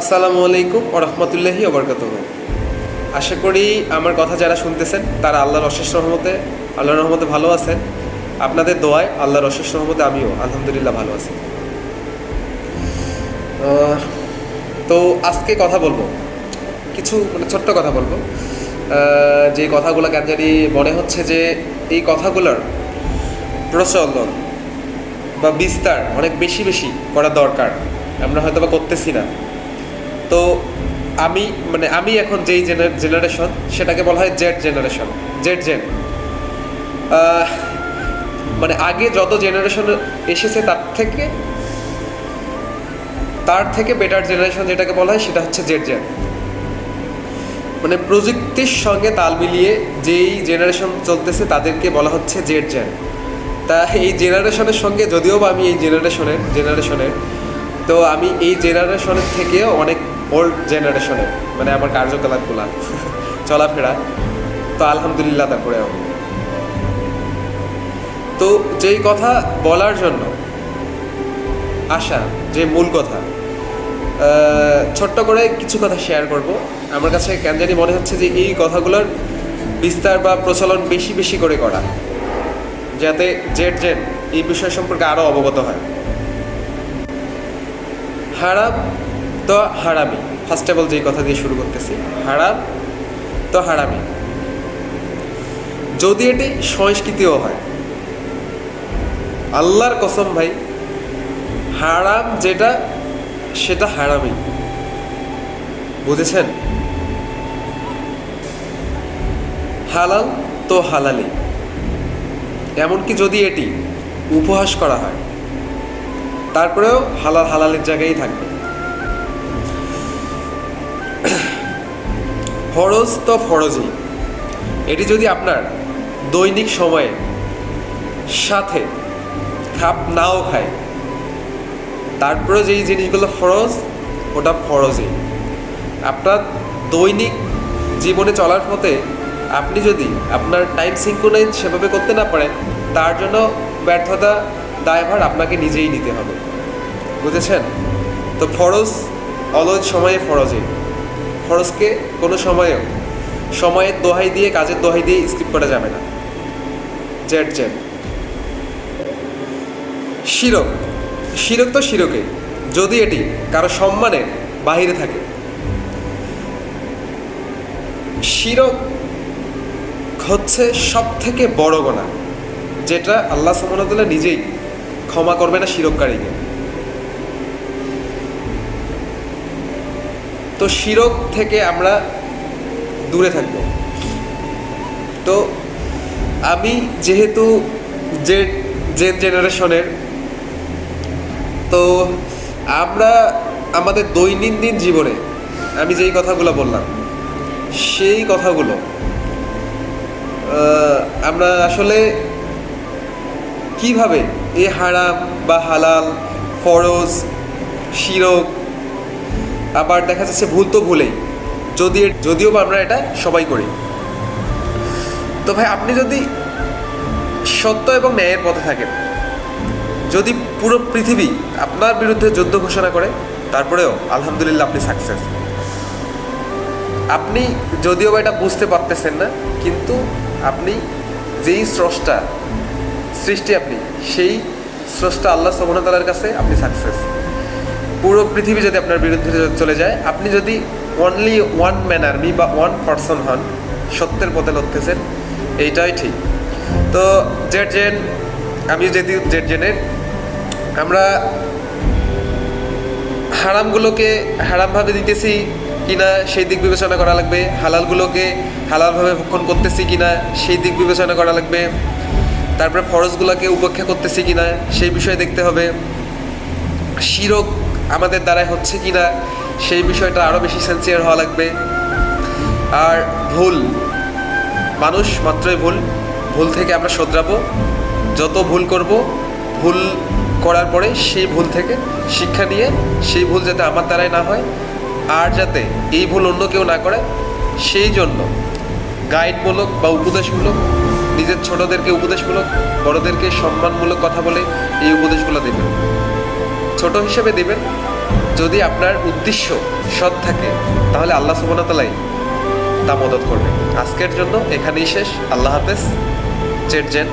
আসসালামু আলাইকুম ওরহমতুল্লাহি ওবরকাত আশা করি আমার কথা যারা শুনতেছেন, তারা আল্লাহর অশেষ রহমতে, আল্লাহর রহমতে ভালো আছেন। আপনাদের দোয়ায় আল্লাহর অশেষ রহমতে আমিও আলহামদুলিল্লাহ ভালো আছি। তো আজকে কথা বলব। কিছু মানে ছোট্ট কথা বলব। যে কথাগুলো কেন জানি মনে হচ্ছে যে এই কথাগুলোর প্রচলন বা বিস্তার অনেক বেশি বেশি করা দরকার। আমরা হয়তো বা করতেছি না। তো আমি মানে আমি এখন যেই জেনারেশন সেটাকে বলা হয় জেড জেনারেশন জেড জেন মানে আগে যত জেনারেশন এসেছে তার থেকে তার থেকে বেটার জেনারেশন যেটাকে বলা হয় সেটা হচ্ছে জেড জেন মানে প্রযুক্তির সঙ্গে তাল মিলিয়ে যেই জেনারেশন চলতেছে তাদেরকে বলা হচ্ছে জেড জেন তা এই জেনারেশনের সঙ্গে যদিও বা আমি এই জেনারেশনের জেনারেশনের তো আমি এই জেনারেশনের থেকেও অনেক ওল্ড জেনারেশনের মানে আমার কার্যকলাপগুলা, চলাফেরা। তো আলহামদুলিল্লাহ তারপরেও তো যেই কথা বলার জন্য আসা, যে মূল কথা ছোট্ট করে কিছু কথা শেয়ার করব। আমার কাছে কেন জানি মনে হচ্ছে যে এই কথাগুলোর বিস্তার বা প্রচলন বেশি বেশি করে করা, যাতে জেট জেন এই বিষয় সম্পর্কে আরও অবগত হয়। হারাম তো হারামি। ফার্স্ট অফ অল যেই কথা দিয়ে শুরু করতেছি, হারাম তো হারামি। যদি এটি সংস্কৃতিও হয়, আল্লাহর কসম ভাই, হারাম যেটা, সেটা হারামি। বুঝেছেন? হালাল তো হালালি। এমনকি যদি এটি উপহাস করা হয়, তারপরেও হালাল হালালের জায়গায় থাকবে। ফরজ তো ফরজই। এটি যদি আপনার দৈনিক সময়ে সাথে খাপ নাও খায়, তারপরে যেই জিনিসগুলো ফরজ, ওটা ফরজই। আপনার দৈনিক জীবনে চলার পথে আপনি যদি আপনার টাইম সিঙ্কোনাইজ সেভাবে করতে না পারেন, তার জন্য ব্যর্থতা দায়ভার আপনাকে নিজেই নিতে হবে। বুঝেছেন? তো ফরজ অলজ সময়ে ফরজে ফরজকে কোনো সময়েও সময়ের দোহাই দিয়ে, কাজের দোহাই দিয়ে স্কিপ করা যাবে না। Z Z. শিরক। শিরক তো শিরকে, যদি এটি কারও সম্মানের বাহিরে থাকে। শিরক হচ্ছে সব থেকে বড় গোনা, যেটা আল্লাহ সুমনতুল্লাহ নিজেই ক্ষমা করবে না শিরককারীকে। তো শিরক থেকে আমরা দূরে থাকব। তো আমি যেহেতু যে যে জেনারেশনের, তো আমরা আমাদের দৈনন্দিন জীবনে, আমি যেই কথাগুলো বললাম, সেই কথাগুলো আমরা আসলে কীভাবে এ হারাম বা হালাল, ফরজ, শিরক আবার দেখা যাচ্ছে ভুল তো ভুলেই। যদি যদিও বা আমরা এটা সবাই করি। তো ভাই, আপনি যদি সত্য এবং ন্যায়ের পথে থাকেন, যদি পুরো পৃথিবী আপনার বিরুদ্ধে যুদ্ধ ঘোষণা করে, তারপরেও আলহামদুলিল্লাহ আপনি সাকসেস আপনি যদিও বা এটা বুঝতে পারতেছেন না, কিন্তু আপনি যেই স্রষ্টা, সৃষ্টি আপনি, সেই স্রষ্টা আল্লাহ সমনতালার কাছে আপনি সাকসেস পুরো পৃথিবী যদি আপনার বিরুদ্ধে চলে যায়, আপনি যদি অনলি ওয়ান ম্যান আর্মি বা ওয়ান পার্সন হন, সত্যের পথে লড়তেছেন, এইটাই ঠিক। তো জেড জেন, আমি যদি জেড জেনের, আমরা হারামগুলোকে হারামভাবে দিতেছি কিনা, সেই দিক বিবেচনা করা লাগবে। হালালগুলোকে হালালভাবে ভক্ষণ করতেছি কিনা, সেই দিক বিবেচনা করা লাগবে। তারপরে ফরজগুলোকে উপেক্ষা করতেছি কিনা, সেই বিষয়ে দেখতে হবে। শিরক আমাদের দ্বারাই হচ্ছে কিনা সেই বিষয়টা আরও বেশি সেন্সিয়ার হওয়া লাগবে। আর ভুল, মানুষ মাত্রই ভুল ভুল থেকে আমরা শোধরাবো। যত ভুল করব, ভুল করার পরে সেই ভুল থেকে শিক্ষা নিয়ে, সেই ভুল যাতে আমার দ্বারাই না হয়, আর যাতে এই ভুল অন্য কেউ না করে, সেই জন্য গাইডমূলক বা উপদেশমূলক, নিজের ছোটদেরকে উপদেশমূলক, বড়দেরকে সম্মানমূলক কথা বলে এই উপদেশগুলো দেবেন। ছোট হিসেবে দেবেন। যদি আপনার উদ্দেশ্য সৎ থাকে, তাহলে আল্লাহ সুবনতালাই তা মদত করবে আজকের জন্য এখানেই শেষ। আল্লাহ হাফেজ। চেট জেন